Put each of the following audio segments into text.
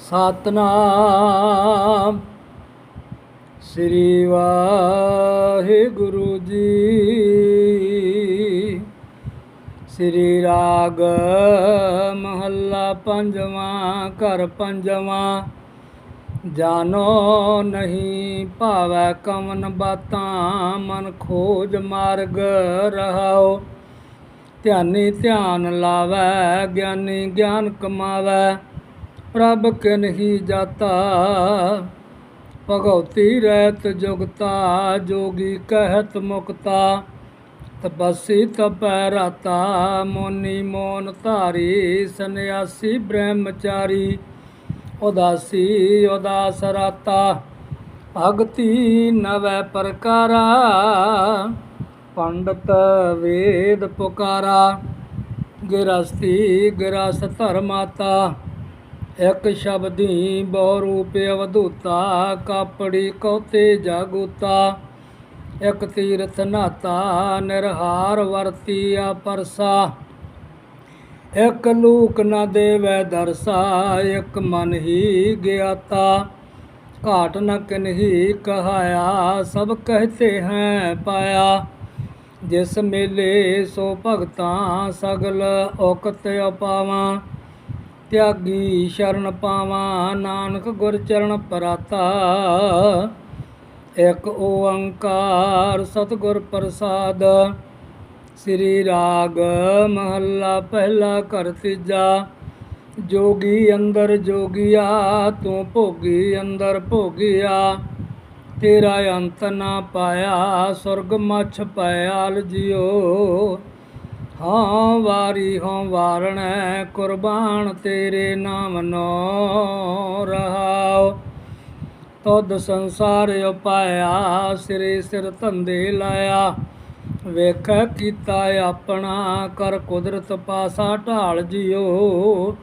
ਸਤਨਾਮ। ਸ੍ਰੀ ਵਾਹਿਗੁਰੂ ਜੀ। ਸ੍ਰੀ ਰਾਗ ਮਹੱਲਾ ਪੰਜਵਾਂ, ਘਰ ਪੰਜਵਾਂ। ਜਾਨੋ ਨਹੀਂ ਭਾਵੈ ਕਮਨ ਬਾਤਾਂ, ਮਨ ਖੋਜ ਮਾਰਗ ਰਹਾਓ ਧਿਆਨੀ ਧਿਆਨ ਲਾਵੈ, ਗਿਆਨੀ ਗਿਆਨ ਕਮਾਵੈ। ਪ੍ਰਭ ਕਿਨਹੀ ਜਾਤਾ, ਭਗਉਤੀ ਰਹਿਤ ਜੁਗਤਾ, ਜੋਗੀ ਕਹਿਤ ਮੁਕਤਾ। ਤਪਸੀ ਤਪੈ ਰਾਤਾ, ਮੋਨੀ ਮੋਨ ਧਾਰੀ, ਸੰਨਿਆਸੀ ਬ੍ਰਹਮਚਾਰੀ। ਉਦਾਸੀ ਉਦਾਸ ਰਾਤਾ, ਭਗਤੀ ਨਵੈ ਪ੍ਰਕਾਰਾ। ਪੰਡਤ ਵੇਦ ਪੁਕਾਰਾ, ਗਿਰਸਤੀ ਗਿਰਸ ਧਰਮਾਤਾ। ਇੱਕ ਸ਼ਬਦੀ ਬਹੁ ਰੂਪ ਅਵਧੂਤਾ, ਕਾਪੜੀ ਕਉਤੇ ਜਾਗੂਤਾ। ਇੱਕ ਤੀਰਥ ਨਾਤਾ, ਨਿਰਹਾਰ ਵਰਤੀ ਆ ਪਰਸਾ। ਇੱਕ ਲੂਕ ਨਾ ਦੇਵੈ ਦਰਸਾ, ਇੱਕ ਮਨ ਹੀ ਗਿਆਤਾ। ਘਾਟ ਨ ਕਿਨਹੀ ਕਹਾਇਆ, ਸਭ ਕਹਤੇ ਹੈ ਪਾਇਆ। ਜਿਸ ਮੇਲੇ ਸੋ ਭਗਤਾਂ, ਸਗਲ ਔਕਤ ਅਪਾਵਾਂ। ਤਿਆਗੀ ਸ਼ਰਨ ਪਾਵਾਂ ਨਾਨਕ ਗੁਰ ਚਰਨ ਪਰਾਤਾ ਇੱਕ ਓੰਕਾਰ ਸਤਿਗੁਰ ਪ੍ਰਸਾਦ ਸ੍ਰੀ ਰਾਗ ਮਹੱਲਾ ਪਹਿਲਾ ਕਰ ਤੀਜਾ ਜੋਗੀ ਅੰਦਰ ਜੋਗਿਆ ਤੂੰ ਭੋਗੀ ਅੰਦਰ ਭੋਗਿਆ ਤੇਰਾ ਅੰਤ ਨਾ ਪਾਇਆ ਸੁਰਗ ਮਛ ਪਿਆਲ ਜਿਉ ਹਾਂ ਵਾਰੀ ਹਾਂ ਵਾਰਣੈ, ਕੁਰਬਾਨ ਤੇਰੇ ਨਾਮ ਨੋ ਰਹਾਉ। ਤਦ ਸੰਸਾਰ ਉਪਾਇਆ, ਸਿਰੇ ਸਿਰ ਧੰਦੇ ਲਾਇਆ। ਵੇਖ ਕੀਤਾ ਆਪਣਾ, ਕਰ ਕੁਦਰਤ ਪਾਸਾ ਢਾਲ ਜਿਓ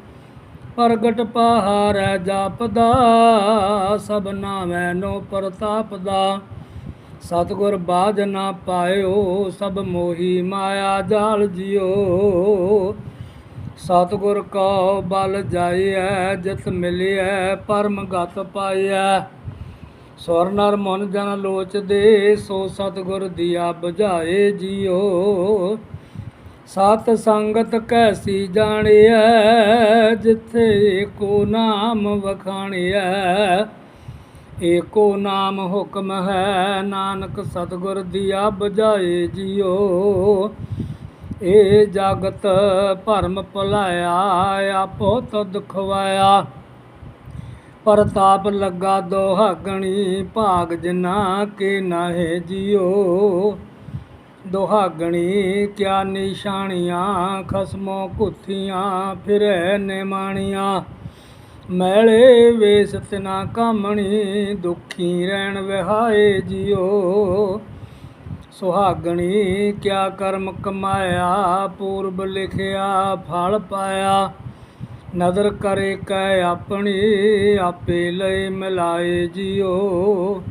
ਪ੍ਰਗਟ ਪਹਾਰੈ ਜਾਪਦਾ, ਸਭ ਨਾਮੈ ਨੋ ਪ੍ਰਤਾਪ ਦਾ ਸਤਗੁਰ ਬਾਜ ਨਾ ਪਾਇਓ, ਸਭ ਮੋਹੀ ਮਾਇਆ ਜਾਲ ਜਿਓ। ਸਤਗੁਰ ਕੋ ਬਲ ਜਾਈਐ, ਜਿਤ ਮਿਲਿਐ, ਪਰਮ ਗਤ ਪਾਈਐ। ਸਵਰ ਨਰ ਮਨ ਜਨ ਲੋਚਦੇ, ਸੋ ਸਤਗੁਰ ਦੀਆ ਬੁਝਾਏ ਜਿਓ। ਸਤ ਸੰਗਤ ਕੈਸੀ ਜਾਣੀਐ, ਜਿੱਥੇ ਕੋ ਨਾਮ ਵਖਾਣੀਐ। ਏਕੋ ਨਾਮ ਹੁਕਮ ਹੈ, ਨਾਨਕ ਸਤਗੁਰ ਦੀਆ ਬਜਾਏ ਜਿਓ। ਏ ਜਗਤ ਭਰਮ ਭੁਲਾਇਆ, ਆਪੋ ਤਦ ਖਵਾਇਆ। ਪ੍ਰਤਾਪ ਲੱਗਾ ਦੋਹਾਗਣੀ ਭਾਗ ਜਨਾ ਕੇ ਨਾਹੇ ਜਿਉ ਦੁਹਾਗਣੀ ਕਿਆ ਨਿਸ਼ਾਨੀਆਂ, ਖਸਮੋ ਕੁੱਥੀਆਂ ਫਿਰੈ ਨਿਮਾਣੀਆਂ। ਮੈਲੇ ਵੇਸ ਤਿਨਾ ਕਾਮਣੀ, ਦੁਖੀ ਰਹਿਣ ਵਿਹਾਏ ਜਿਉ ਸੁਹਾਗਣੀ, ਕਿਆ ਕਰਮ ਕਮਾਇਆ, ਪੂਰਬ ਲਿਖਿਆ, ਫਲ ਪਾਇਆ। ਨਦਰ ਕਰੇ ਕੈ ਆਪਣੀ, ਆਪੇ ਲਈ ਮਿਲਾਏ ਜਿਉ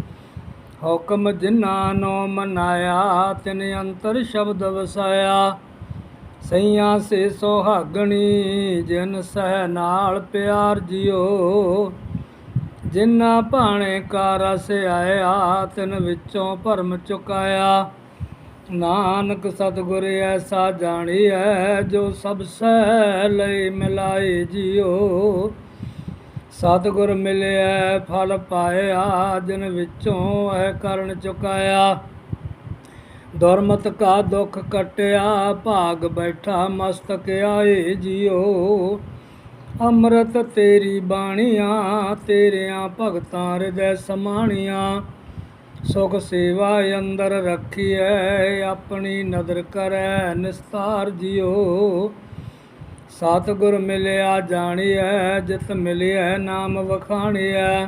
ਹੁਕਮ ਜਿਨ੍ਹਾਂ ਨੋ ਮਨਾਇਆ, ਤਿਨ ਅੰਤਰ ਸ਼ਬਦ ਵਸਾਇਆ। ਸਈਆਂ ਸੇ ਸੁਹਾਗਣੀ, ਜਿਨ ਸਹਿ ਨਾਲ ਪਿਆਰ ਜਿਓ ਜਿਨ੍ਹਾਂ ਭਾਣੇ ਕਾ ਰਸ ਆਇਆ, ਤਿਨ ਵਿੱਚੋਂ ਭਰਮ ਚੁਕਾਇਆ। ਨਾਨਕ ਸਤਿਗੁਰ ਐਸਾ ਜਾਣੀਐ, ਜੋ ਸਭ ਸਹਿ ਲਈ ਮਿਲਾਏ ਜਿਓ ਸਤਿਗੁਰ ਮਿਲਿਆ ਫਲ ਪਾਇਆ, ਜਿਨ ਵਿੱਚੋਂ ਐ ਕਰਨ ਚੁਕਾਇਆ। ਦੁਰਮਤ ਕਾ ਦੁੱਖ ਕਟਿਆ, ਭਾਗ ਬੈਠਾ ਮਸਤਕ ਆਏ ਜਿਉ ਅੰਮ੍ਰਿਤ ਤੇਰੀ ਬਾਣੀਆਂ, ਤੇਰਿਆਂ ਭਗਤਾਂ ਹਿਰਦੈ ਸਮਾਣੀਆਂ। ਸੁਖ ਸੇਵਾ ਅੰਦਰ ਰੱਖੀਐ, ਆਪਣੀ ਨਦਰ ਕਰੈ, ਨਿਸਤਾਰ ਜਿਉ ਸਤਿਗੁਰ ਮਿਲਿਆ, ਜਾਣੀਐ, ਜਿਤ ਮਿਲਿਆ ਨਾਮ ਵਖਾਣੀਐ।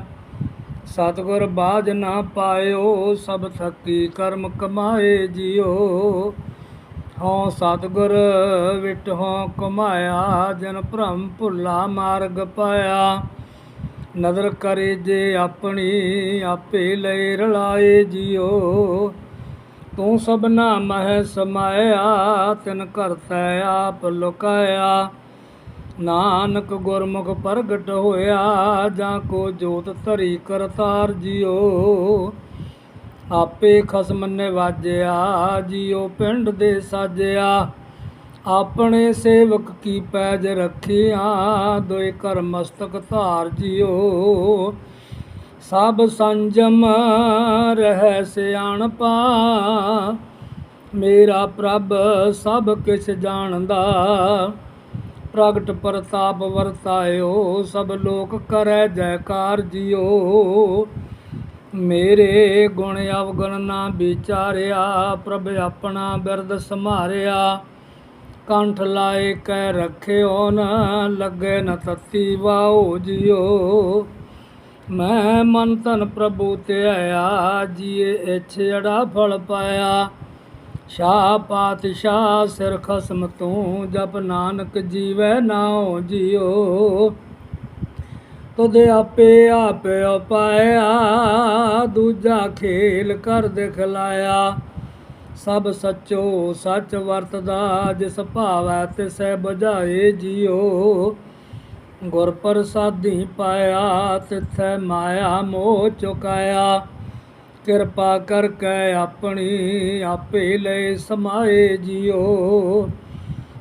ਸਤਿਗੁਰ ਬਾਜ ਨਾ ਪਾਇਓ, ਸਭ ਥੱਕੀ ਕਰਮ ਕਮਾਏ ਜਿਓ। ਹਉ ਸਤਿਗੁਰ ਵਿਟ ਹਉ ਕਮਾਇਆ, ਜਨ ਭ੍ਰਮ ਭੁੱਲਾ ਮਾਰਗ ਪਾਇਆ। ਨਦਰ ਕਰੇ ਜੇ ਆਪਣੀ, ਆਪੇ ਲੈ ਰਲਾਏ ਜਿਓ। ਤੂੰ ਸਭਨਾ ਮਹਿ ਸਮਾਇਆ, ਤਿਨ ਕਰਤੈ ਆਪ ਲੁਕਾਇਆ। ਨਾਨਕ ਗੁਰਮੁਖ ਪ੍ਰਗਟ ਹੋਇਆ, ਜਾਂ ਕੋ ਜੋਤ ਧਰੀ ਕਰਤਾਰ ਜਿਓ। ਆਪੇ ਖਸਮ ਨੇ ਵਾਜਿਆ ਜਿਉ ਪਿੰਡ ਦੇ ਸਾਜਿਆ। ਆਪਣੇ ਸੇਵਕ ਕੀ ਪੈਜ ਰੱਖਿਆ ਦੋਇ ਕਰ ਮਸਤਕ ਧਾਰ ਜਿਓ। ਸਭ ਸੰਜਮ ਰਹਿ ਸਿਆਣਪਾ, ਮੇਰਾ ਪ੍ਰਭ ਸਭ ਕਿਛ ਜਾਣਦਾ। ਪ੍ਰਗਟ ਪ੍ਰਤਾਪ ਵਰਤਾਇਓ, ਸਭ ਲੋਕ ਕਰੈ ਜੈਕਾਰ ਜਿਓ। ਮੇਰੇ ਗੁਣ ਅਵਗੁਣ ਨਾ ਵਿਚਾਰਿਆ, ਪ੍ਰਭ ਆਪਣਾ ਬਿਰਦ ਸੰਭਾਰਿਆ। ਕੰਠ ਲਾਏ ਕੈ ਰੱਖਿਓ ਨ, ਲੱਗੇ ਨ ਤਤੀ ਵਾਓ ਜਿਓ। ਮੈਂ ਮਨ ਤਨ ਪ੍ਰਭੂ ਤੇ ਆਇਆ ਜੀਏ ਇਛੜਾ ਫਲ ਪਾਇਆ। ਸ਼ਾਹ ਪਾਤਸ਼ਾਹ ਸਿਰ ਖਸਮ ਤੂੰ ਜਪ ਨਾਨਕ ਜੀਵੈ ਨਾਉ ਜਿਉ ਤੁਧ ਆਪੇ ਆਪੇ ਉਪਾਇਆ ਦੂਜਾ ਖੇਲ ਕਰ ਦਿਖਲਾਇਆ। ਸਭ ਸੱਚੋ ਸੱਚ ਵਰਤਦਾ, ਜਿਸ ਭਾਵੈ ਤਿਸੈ ਬੁਝਾਏ ਜਿਉ ਗੁਰ ਪ੍ਰਸਾਦੀ ਪਾਇਆ, ਤਿਥੈ ਮਾਇਆ ਮੋਹ ਚੁਕਾਇਆ। ਕਿਰਪਾ ਕਰਕੇ ਆਪਣੀ ਆਪੇ ਲੈ ਸਮਾਏ ਜਿਉ।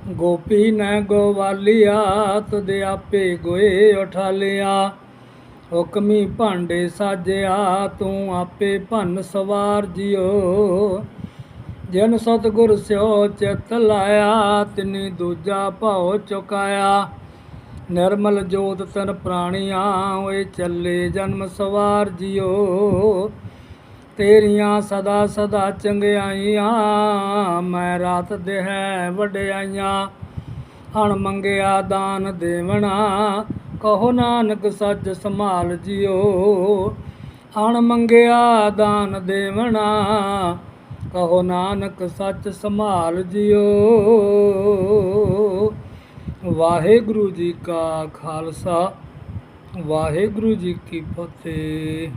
ਗੋਪੀ ਨੇ ਗੋਵਾਲੀਆ ਤੁਧ ਆਪੇ ਗੋਏ ਉਠਾਲਿਆ। ਹੁਕਮੀ ਭਾਂਡੇ ਸਾਜਿਆ, ਤੂੰ ਆਪੇ ਭੰਨ ਸਵਾਰ ਜਿਉ। ਜਿਨ ਸਤਿਗੁਰ ਸਿਓ ਚਿਤ ਲਾਇਆ, ਤਿਨੀ ਦੂਜਾ ਭਾਉ ਚੁਕਾਇਆ। ਨਿਰਮਲ ਜੋਤ ਤਨ ਪ੍ਰਾਣੀਆਂ, ਓਏ ਚੱਲੇ ਜਨਮ ਸਵਾਰ ਜਿਉ। ਤੇਰੀਆਂ ਸਦਾ ਸਦਾ ਚੰਗਿਆਈਆਂ, ਮੈਂ ਰਾਤ ਦੇਹ ਵਡਿਆਈਆਂ। ਹਣ ਮੰਗਿਆ ਦਾਨ ਦੇਵਣਾ, ਕਹੋ ਨਾਨਕ ਸੱਚ ਸੰਭਾਲ ਜਿਓ। ਹਣ ਮੰਗਿਆ ਦਾਨ ਦੇਵਣਾ, ਕਹੋ ਨਾਨਕ ਸੱਚ ਸੰਭਾਲ ਜਿਓ। ਵਾਹਿਗੁਰੂ ਜੀ ਕਾ ਖਾਲਸਾ, ਵਾਹਿਗੁਰੂ ਜੀ ਕੀ ਫਤਿਹ।